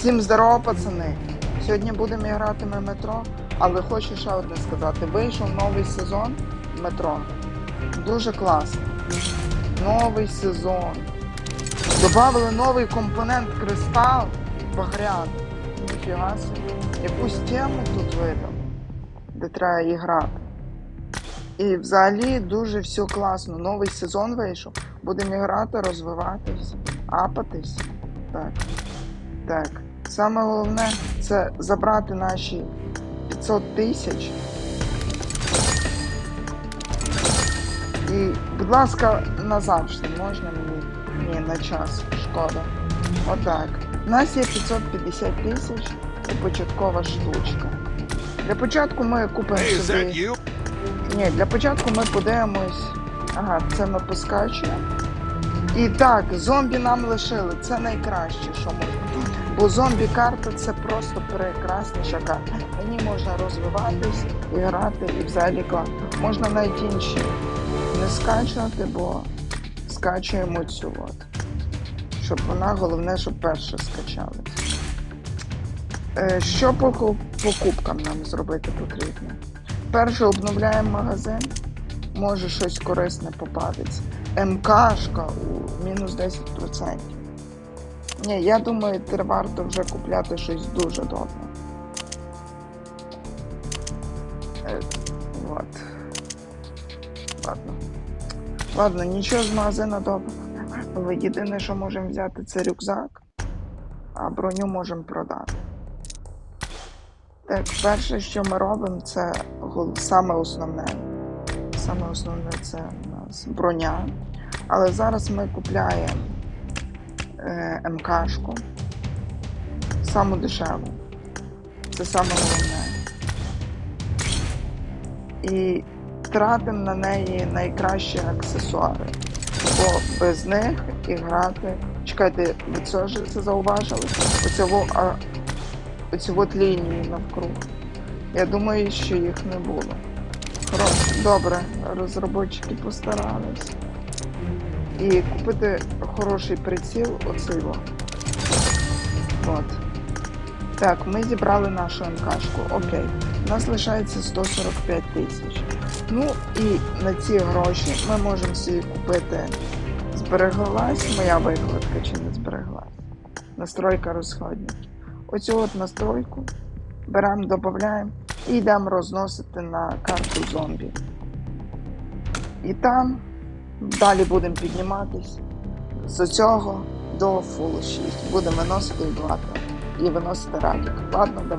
Всім здорово, пацани! Сьогодні будемо грати в метро, але хочу ще одне сказати. Вийшов новий сезон метро. Дуже класно. Новий сезон. Добавили новий компонент кристал багрян. Ніфіга собі. Якусь тему тут видав, де треба і грати. І взагалі дуже все класно. Новий сезон вийшов. Будемо грати, розвиватись, апатись. Так. Так. Саме головне це забрати наші 500 тисяч. І, будь ласка, назавжди можна мені? Ні, на час. Шкода. Отак. У нас є 550 тисяч і початкова штучка. Для початку ми купимо Hey, собі. Ні, для початку ми подивимось. Ага, це ми поскачуємо. І так, зомбі нам лишили. Це найкраще, що можна. Бо зомбі-карта це просто прекрасніша карта. На ній можна розвиватись і грати, і взагалі класно. Можна навіть інші не скачувати, бо скачуємо цю от. Щоб вона, головне, щоб перша скачалась. Е, що по ку- покупкам нам зробити потрібно? Перше обновляємо магазин, може щось корисне попадеться. МКшка у мінус 10%. Ні, я думаю, тепер варто вже купляти щось дуже добре. Е, от. Ладно. Ладно, нічого з магазина добре. Єдине, що можемо взяти, це рюкзак, а броню можемо продати. Так, перше, що ми робимо, це саме основне. Саме основне це у нас броня. Але зараз ми купляємо е, МКшку. Саму дешеву. Це саме головне. І тратимо на неї найкращі аксесуари. Бо без них і грати. Чекайте, ви це ж це зауважили? Оцього, а, оцю от лінію навкруг. Я думаю, що їх не було. Хороше, добре, розробники постарались. І купити хороший приціл оцей во. От. Так, ми зібрали нашу МКшку. Окей. У нас лишається 145 тисяч. Ну і на ці гроші ми можемо собі купити. Збереглась моя викладка чи не збереглась? Настройка розходників. Оцю от настройку беремо, додаємо і йдемо розносити на карту зомбі. І там далі будемо підніматись з цього до фулоші. 6. Будемо виносити і блати. І виносити радік. Ладно, давай.